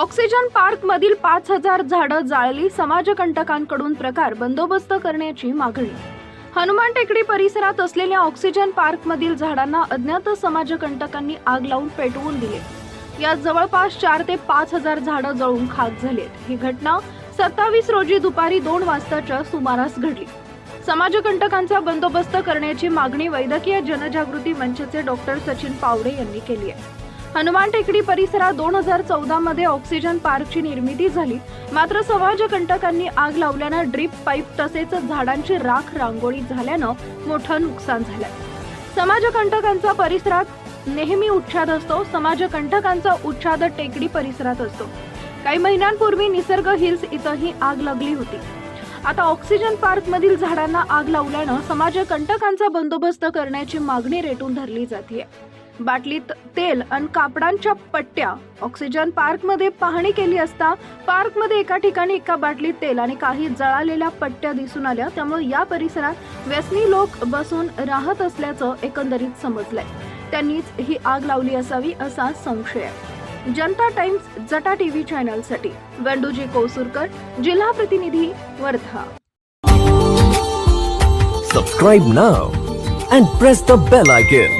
Oxygen park मधील पाच हजार झाडं जाळली समाजकंटकांकडून प्रकार बंदोबस्त करण्याची मागणी. हनुमान टेकडी परिसरात असलेल्या ऑक्सिजन पार्क मधील झाडांना अज्ञात समाजकंटकांनी आग लावून पेटवून दिले. यात जवळपास चार ते पाच हजार झाडं जळून खाक झालीत. ही घटना सत्तावीस रोजी दुपारी दोन वाजताच्या सुमारास घडली. समाजकंटकांचा बंदोबस्त करण्याची मागणी वैद्यकीय जनजागृती मंचचे डॉक्टर सचिन पावडे यांनी केली आहे. हनुमान टेकडी परिसरात दोन हजार चौदा मध्ये ऑक्सिजन पार्कची निर्मिती झाली. मात्र समाजकंटकांनी आग लावल्यानं ड्रीप पाईप तसेच झाडांची राख रांगोळी झाल्यानं मोठं नुकसान झालं. समाजकंटकांचा परिसरात नेहमी उच्छाद असतो समाजकंटकांचा उच्छाद टेकडी परिसरात असतो. काही महिन्यांपूर्वी निसर्ग हिल्स इथंही आग लागली होती. आता ऑक्सिजन पार्क मधील झाडांना आग लावल्यानं समाजकंटकांचा बंदोबस्त करण्याची मागणी रेटून धरली जाते बाटलीत तेल आणि कापडांच्या पट्ट्या. ऑक्सिजन पार्कमध्ये पाहणी केली असता पार्कमध्ये एका ठिकाणी एका बाटलीत तेल आणि काही जळालेल्या पट्ट्या दिसून आल्या. त्यामुळे या परिसरात व्यसनी लोक बसून राहत असल्याचं एकंदरीत समजलंय. त्यांनीच ही आग लावली असावी असा संशय आहे. जनता टाइम्स जटा टीव्ही चॅनलसाठी. वेंडूजी कोसुरकर जिल्हा प्रतिनिधी Wardha. Subscribe now and press the bell icon